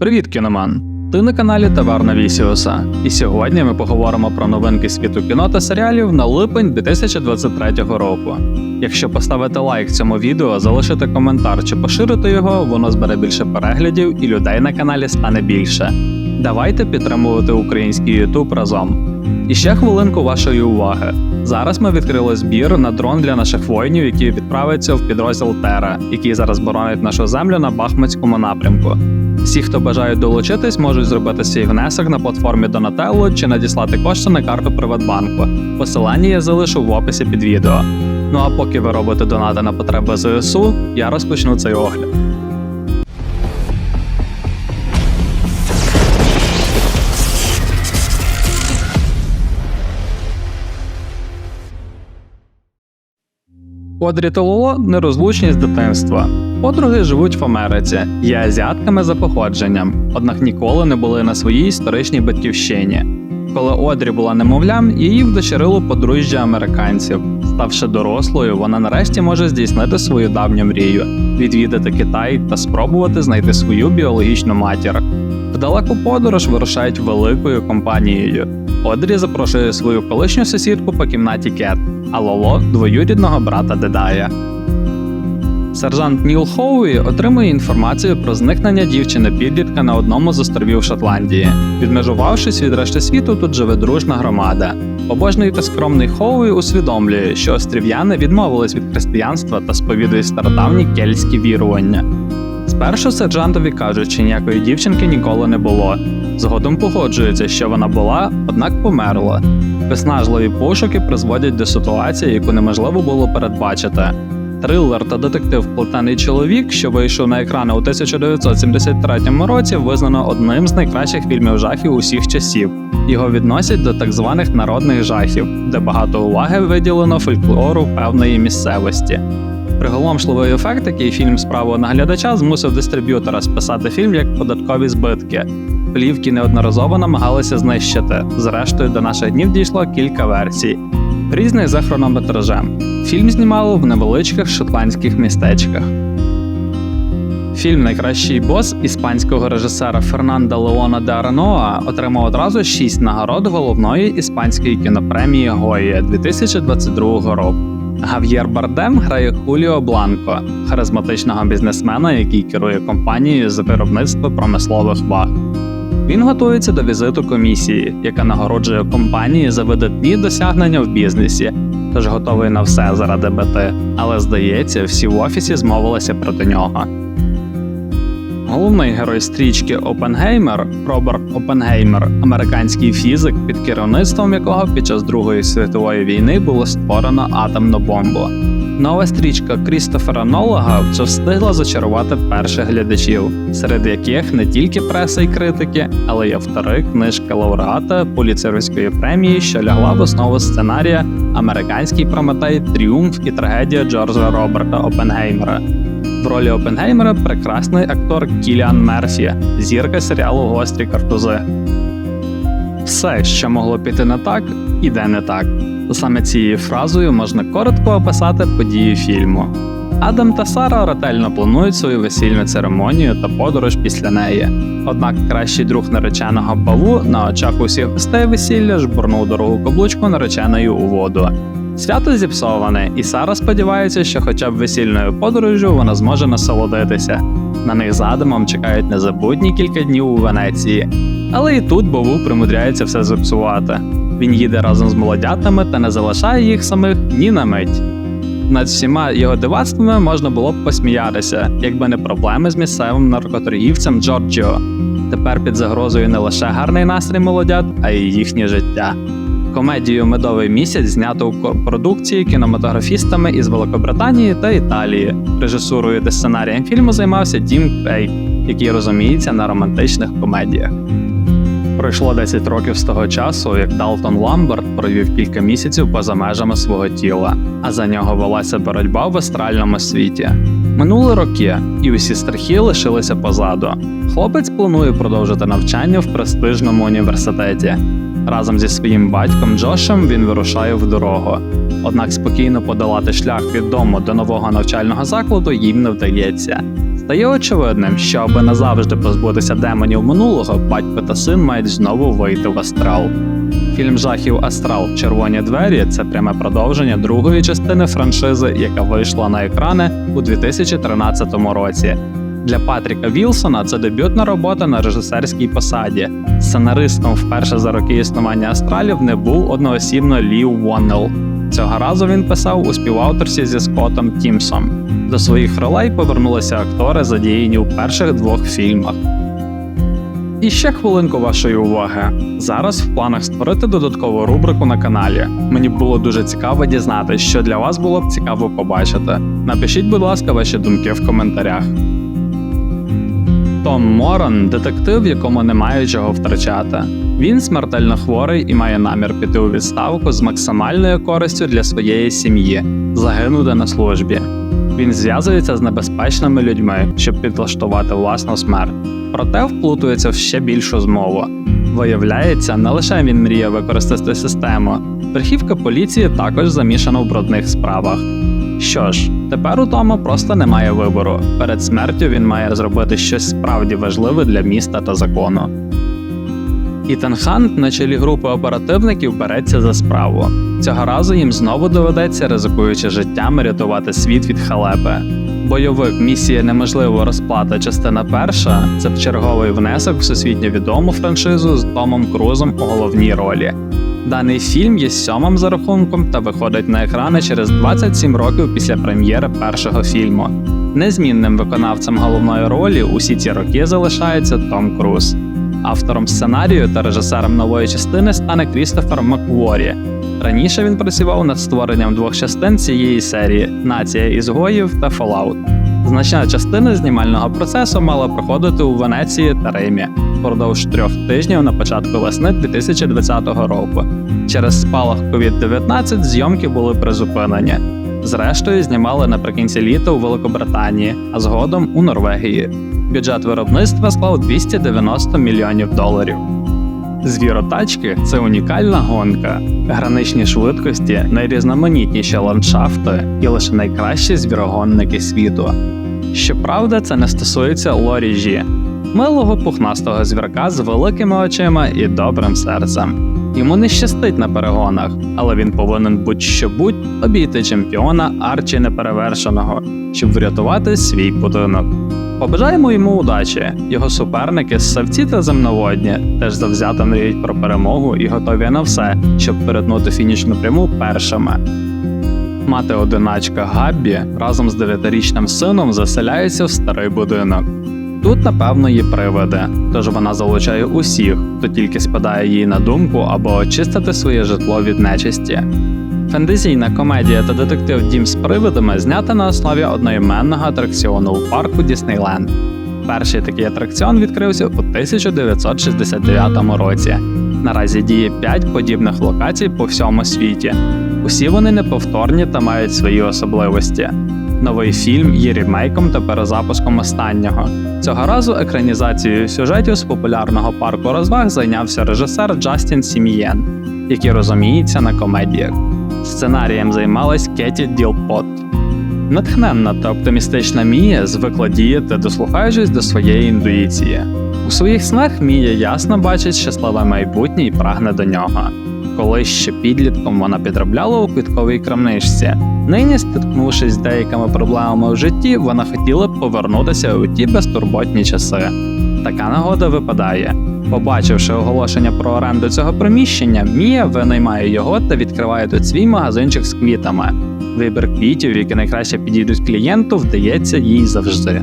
Привіт, кіноман! Ти на каналі Таверна Вісіуса. І сьогодні ми поговоримо про новинки світу кіно та серіалів на липень 2023 року. Якщо поставити лайк цьому відео, залишити коментар чи поширити його, воно збере більше переглядів і людей на каналі стане більше. Давайте підтримувати український YouTube разом. І ще хвилинку вашої уваги. Зараз ми відкрили збір на дрон для наших воїнів, які відправляться в підрозділ Тера, який зараз боронить нашу землю на Бахмутському напрямку. Всі, хто бажають долучитись, можуть зробити свій внесок на платформі Donatello чи надіслати кошти на карту Приватбанку. Посилання я залишу в описі під відео. Ну а поки ви робите донати на потреби ЗСУ, я розпочну цей огляд. Одрі та Лоло нерозлучні з дитинства. Подруги живуть в Америці, є азіатками за походженням, однак ніколи не були на своїй історичній батьківщині. Коли Одрі була немовлям, її вдочерило подружжя американців. Ставши дорослою, вона нарешті може здійснити свою давню мрію відвідати Китай та спробувати знайти свою біологічну матір. В далеку подорож вирушають великою компанією. Одрі запрошує свою колишню сусідку по кімнаті Кет, а Лоло двоюрідного брата Дедая. Сержант Ніл Хоуї отримує інформацію про зникнення дівчини підлітка на одному з островів Шотландії. Відмежувавшись від решти світу, тут живе дружна громада. Побожний та скромний Хоуї усвідомлює, що острів'яни відмовились від християнства та сповідують стародавні кельтські вірування. Спершу сержантові кажуть, що ніякої дівчинки ніколи не було. Згодом погоджується, що вона була, однак померла. Виснажливі пошуки призводять до ситуації, яку неможливо було передбачити. Трилер та детектив Плетений чоловік, що вийшов на екрани у 1973 році, визнано одним з найкращих фільмів жахів усіх часів. Його відносять до так званих народних жахів, де багато уваги виділено фольклору певної місцевості. Приголомшливий ефект, який фільм справу на глядача змусив дистриб'ютора списати фільм як податкові збитки. Плівки неодноразово намагалися знищити. Зрештою, до наших днів дійшло кілька версій, різних за хронометражем. Фільм знімали в невеличких шотландських містечках. Фільм Найкращий бос іспанського режисера Фернанда Леона де Ареноа отримав одразу шість нагород головної іспанської кінопремії Гоя 2022 року. Гав'єр Бардем грає Хуліо Бланко, харизматичного бізнесмена, який керує компанією з виробництва промислових ваг. Він готується до візиту комісії, яка нагороджує компанії за видатні досягнення в бізнесі, тож готовий на все заради мети. Але здається, всі в офісі змовилися проти нього. Головний герой стрічки Опенгеймер Роберт Опенгеймер, американський фізик, під керівництвом якого під час Другої світової війни було створено атомну бомбу. Нова стрічка Крістофера Нолага вже встигла зачарувати перших глядачів, серед яких не тільки преса і критики, але й автори книжки лауреата Поліцерівської премії, що лягла в основу сценарія Американський Прометей Тріумф і трагедія Джорджа Роберта Опенгеймера. В ролі Опенгеймера прекрасний актор Кіліан Мерфі, зірка серіалу Гострі картузи. Все, що могло піти не так, іде не так. Саме цією фразою можна коротко описати події фільму. Адам та Сара ретельно планують свою весільну церемонію та подорож після неї. Однак кращий друг нареченого Паву на очах усіх гостей весілля жбурнув дорогу каблучку нареченої у воду. Свято зіпсоване, і Сара сподівається, що хоча б весільною подорожжю вона зможе насолодитися. На них з Адамом чекають незабутні кілька днів у Венеції. Але і тут Бову примудряється все зіпсувати. Він їде разом з молодятами та не залишає їх самих ні на мить. Над всіма його дивацтвами можна було б посміятися, якби не проблеми з місцевим наркоторгівцем Джорджіо. Тепер під загрозою не лише гарний настрій молодят, а й їхнє життя. Комедію Медовий місяць знято у продукції кінематографістами із Великобританії та Італії. Режисурою та сценарієм фільму займався Тім Крейг, який розуміється на романтичних комедіях. Пройшло 10 років з того часу, як Далтон Ламберт провів кілька місяців поза межами свого тіла, а за нього велася боротьба в астральному світі. Минули роки, і усі страхи лишилися позаду. Хлопець планує продовжити навчання в престижному університеті. Разом зі своїм батьком Джошем він вирушає в дорогу. Однак спокійно подолати шлях від дому до нового навчального закладу їм не вдається. Стає очевидним, що аби назавжди позбутися демонів минулого, батько та син мають знову вийти в астрал. Фільм жахів Астрал Червоні двері це пряме продовження другої частини франшизи, яка вийшла на екрани у 2013 році. Для Патріка Вілсона це дебютна робота на режисерській посаді. Сценаристом вперше за роки існування астралів не був одноосібно Лі Уоннелл. Цього разу він писав у співавторстві зі Скоттом Тімсом. До своїх ролей повернулися актори, задіяні у перших двох фільмах. І ще хвилинку вашої уваги. Зараз в планах створити додаткову рубрику на каналі. Мені було дуже цікаво дізнатися, що для вас було б цікаво побачити. Напишіть, будь ласка, ваші думки в коментарях. Том Моран детектив, якому немає чого втрачати. Він смертельно хворий і має намір піти у відставку з максимальною користю для своєї сім'ї, загинути на службі. Він зв'язується з небезпечними людьми, щоб підлаштувати власну смерть, проте вплутується в ще більшу змову. Виявляється, не лише він мріє використати систему, верхівка поліції також замішана в брудних справах. Що ж, тепер у Тома просто немає вибору. Перед смертю він має зробити щось справді важливе для міста та закону. Ітан Хант на чолі групи оперативників береться за справу. Цього разу їм знову доведеться, ризикуючи життям, рятувати світ від халепи. Бойовик місія неможлива розплата частина перша це черговий внесок в всесвітньо відому франшизу з Томом Крузом у головній ролі. Даний фільм є сьомим за рахунком та виходить на екрани через 27 років після прем'єри першого фільму. Незмінним виконавцем головної ролі усі ці роки залишається Том Круз. Автором сценарію та режисером нової частини стане Крістофер Макворі. Раніше він працював над створенням двох частин цієї серії Нація ізгоїв та Fallout. Значна частина знімального процесу мала проходити у Венеції та Римі впродовж трьох тижнів на початку весни 2020 року. Через спалах COVID-19 зйомки були призупинені. Зрештою, знімали наприкінці літа у Великобританії, а згодом у Норвегії. Бюджет виробництва склав 290 мільйонів доларів. Звіротачки це унікальна гонка, граничні швидкості, найрізноманітніші ландшафти і лише найкращі звірогонники світу. Щоправда, це не стосується Лорі Жі, милого пухнастого звірка з великими очима і добрим серцем. Йому не щастить на перегонах, але він повинен будь-що будь обійти чемпіона Арчі неперевершеного, щоб врятувати свій будинок. Побажаємо йому удачі. Його суперники ссавці та земноводні теж завзято мріють про перемогу і готові на все, щоб перетнути фінішну пряму першими. Мати одиначка Габбі разом з дев'ятирічним сином заселяється в старий будинок. Тут, напевно, є привиди, тож вона залучає усіх, хто тільки спадає їй на думку або очистити своє житло від нечисті. Фентезійна комедія та детектив Дім з привидами знята на основі одноіменного атракціону у парку Діснейленд. Перший такий атракціон відкрився у 1969 році. Наразі діє 5 подібних локацій по всьому світі. Усі вони неповторні та мають свої особливості. Новий фільм є ремейком та перезапуском останнього. Цього разу екранізацією сюжетів з популярного парку розваг зайнявся режисер Джастін Сімієн, який розуміється на комедіях. Сценарієм займалась Кеті Ділпот. Натхненна та оптимістична Мія звикла діяти, дослухаючись до своєї інтуїції. У своїх снах Мія ясно бачить щасливе майбутнє і прагне до нього. Колись ще підлітком вона підробляла у квітковій крамничці. Нині, стикнувшись з деякими проблемами в житті, вона хотіла б повернутися у ті безтурботні часи. Така нагода випадає. Побачивши оголошення про оренду цього приміщення, Мія винаймає його та відкриває тут свій магазинчик з квітами. Вибір квітів, які найкраще підійдуть клієнту, вдається їй завжди.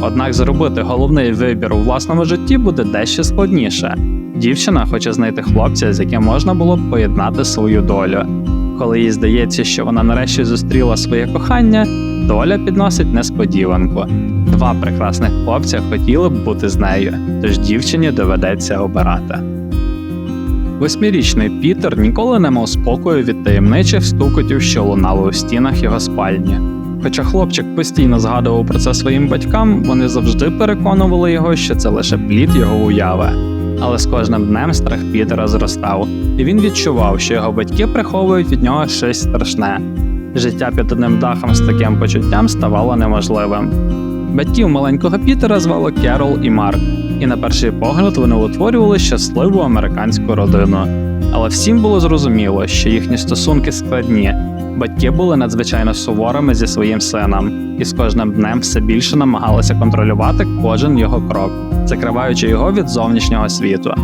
Однак зробити головний вибір у власному житті буде дещо складніше. Дівчина хоче знайти хлопця, з яким можна було б поєднати свою долю. Коли їй здається, що вона нарешті зустріла своє кохання, доля підносить несподіванку. Два прекрасних хлопця хотіли б бути з нею, тож дівчині доведеться обирати. Восьмирічний Пітер ніколи не мав спокою від таємничих стукотів, що лунали у стінах його спальні. Хоча хлопчик постійно згадував про це своїм батькам, вони завжди переконували його, що це лише плід його уяви. Але з кожним днем страх Пітера зростав, і він відчував, що його батьки приховують від нього щось страшне. Життя під одним дахом з таким почуттям ставало неможливим. Батьків маленького Пітера звали Керол і Марк, і на перший погляд вони утворювали щасливу американську родину. Але всім було зрозуміло, що їхні стосунки складні. Батьки були надзвичайно суворими зі своїм сином, і з кожним днем все більше намагалися контролювати кожен його крок, закриваючи його від зовнішнього світу.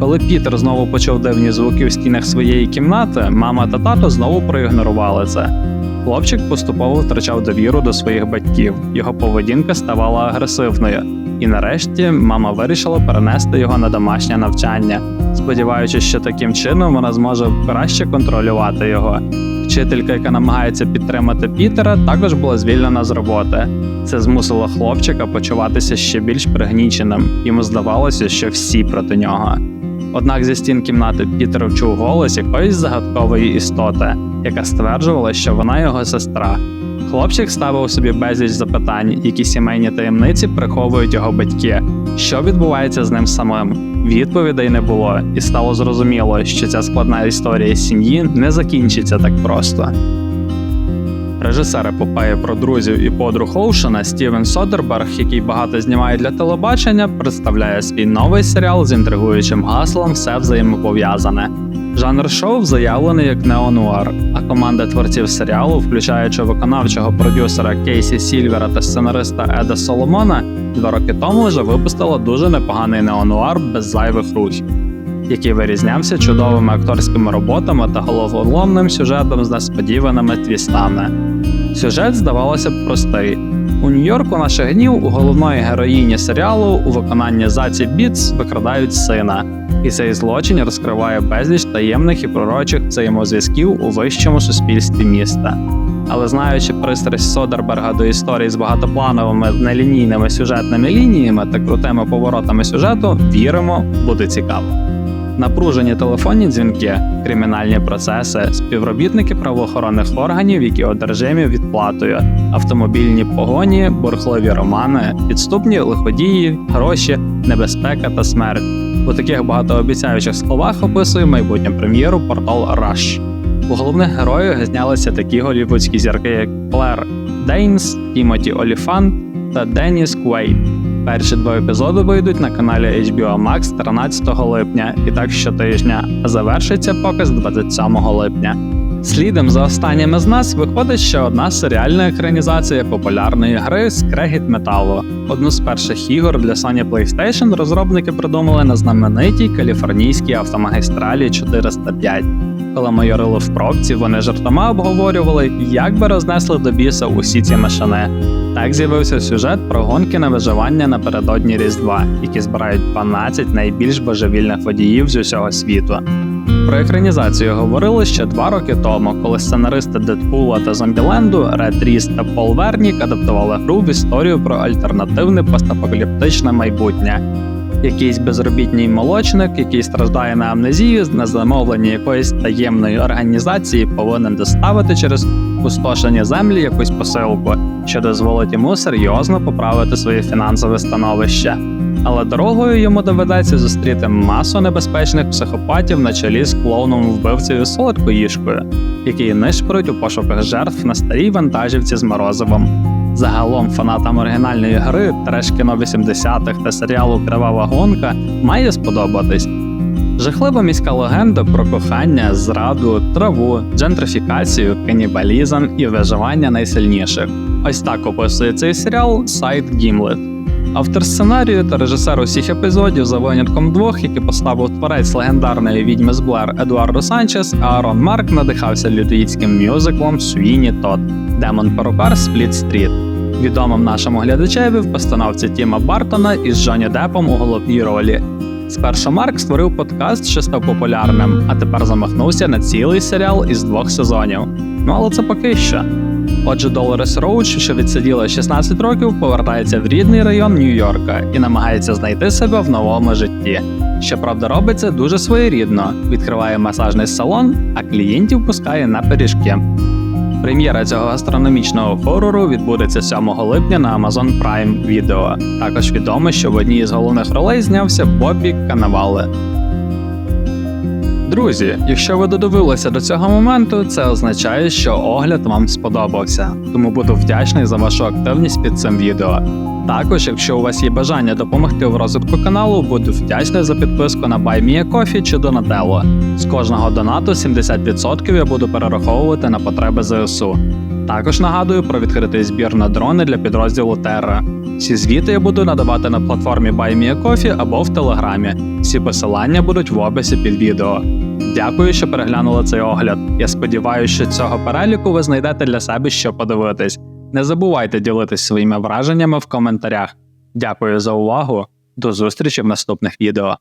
Коли Пітер знову почув дивні звуки в стінах своєї кімнати, мама та тато знову проігнорували це. Хлопчик поступово втрачав довіру до своїх батьків, його поведінка ставала агресивною, і нарешті мама вирішила перенести його на домашнє навчання, сподіваючись, що таким чином вона зможе краще контролювати його. Вчителька, яка намагається підтримати Пітера, також була звільнена з роботи. Це змусило хлопчика почуватися ще більш пригніченим. Йому здавалося, що всі проти нього. Однак зі стін кімнати Пітер вчув голос якоїсь загадкової істоти, яка стверджувала, що вона його сестра. Хлопчик ставив собі безліч запитань, які сімейні таємниці приховують його батьки. Що відбувається з ним самим? Відповідей не було, і стало зрозуміло, що ця складна історія сім'ї не закінчиться так просто. Режисер епопеї про друзів і подруг Оушена Стівен Содерберг, який багато знімає для телебачення, представляє свій новий серіал з інтригуючим гаслом Все взаємопов'язане. Жанр шоу заявлений як неонуар, а команда творців серіалу, включаючи виконавчого продюсера Кейсі Сільвера та сценариста Еда Соломона, два роки тому вже випустила дуже непоганий неонуар без зайвих рухів, який вирізнявся чудовими акторськими роботами та головоломним сюжетом з несподіваними твістами. Сюжет, здавалося б, простий. У Нью-Йорку наших днів у головної героїні серіалу у виконанні Заці Біц викрадають сина, і цей злочин розкриває безліч таємних і пророчих взаємозв'язків у вищому суспільстві міста. Але знаючи пристрасть Содерберга до історій з багатоплановими нелінійними сюжетними лініями та крутими поворотами сюжету, віримо, буде цікаво. Напружені телефонні дзвінки, кримінальні процеси, співробітники правоохоронних органів, які одержимі відплатою, автомобільні погоні, бурхливі романи, підступні лиходії, гроші, небезпека та смерть. У таких багатообіцяючих словах описує майбутню прем'єру портал Rush. У головних героїв знялися такі голівудські зірки, як Клер Дейнс, Тімоті Оліфант та Деніс Куейт. Перші два епізоди вийдуть на каналі HBO Max 13 липня і так щотижня, а завершиться показ 27 липня. Слідом за останніми з нас виходить ще одна серіальна екранізація популярної гри Скрегіт металу. Одну з перших ігор для Sony PlayStation розробники придумали на знаменитій каліфорнійській автомагістралі 405. Коли ми ярили в пробці, вони жартома обговорювали, як би рознесли до біса усі ці машини. Так з'явився сюжет про гонки на виживання напередодні Різдва, які збирають 12 найбільш божевільних водіїв з усього світу. Про екранізацію говорили ще два роки тому, коли сценаристи Дедпула та Зомбіленду Ред Ріс та Пол Вернік адаптували гру в історію про альтернативне постапокаліптичне майбутнє. Якийсь безробітній молочник, який страждає на амнезію, на замовлення якоїсь таємної організації, повинен доставити через пустошені землі якусь посилку, що дозволить йому серйозно поправити своє фінансове становище. Але дорогою йому доведеться зустріти масу небезпечних психопатів на чолі з клоуном вбивцею солодкоїжкою, які нишпорить у пошуках жертв на старій вантажівці з морозивом. Загалом фанатам оригінальної гри, треш-кіно 80-х та серіалу Кривава гонка має сподобатись. Жахлива міська легенда про кохання, зраду, траву, джентрифікацію, канібалізм і виживання найсильніших. Ось так описує цей серіал сайт Gimlet. Автор сценарію та режисер усіх епізодів за винятком двох, які поставив творець легендарної відьми з Блер Едуардо Санчес, Аарон Марк надихався лютоїдським мюзиклом Суїні Тот Демон Перукар Спліт Стріт, відомим нашому глядачеві в постановці Тіма Бартона із Джонні Депом у головній ролі. Спершу Марк створив подкаст, що став популярним, а тепер замахнувся на цілий серіал із двох сезонів. Ну але це поки що. Отже, Долорес Роуч, що відсиділа 16 років, повертається в рідний район Нью-Йорка і намагається знайти себе в новому житті. Щоправда, робить це дуже своєрідно, відкриває масажний салон, а клієнтів пускає на пиріжки. Прем'єра цього астрономічного хорору відбудеться 7 липня на Amazon Prime Video. Також відомо, що в одній із головних ролей знявся Бобі Канавале. Друзі, якщо ви додивилися до цього моменту, це означає, що огляд вам сподобався, тому буду вдячний за вашу активність під цим відео. Також, якщо у вас є бажання допомогти в розвитку каналу, буду вдячний за підписку на BuyMeACoffee чи Donatello. З кожного донату 70% я буду перераховувати на потреби ЗСУ. Також нагадую про відкритий збір на дрони для підрозділу Terra. Всі звіти я буду надавати на платформі BuyMeACoffee або в Телеграмі. Всі посилання будуть в описі під відео. Дякую, що переглянули цей огляд. Я сподіваюся, що цього переліку ви знайдете для себе що подивитись. Не забувайте ділитись своїми враженнями в коментарях. Дякую за увагу. До зустрічі в наступних відео.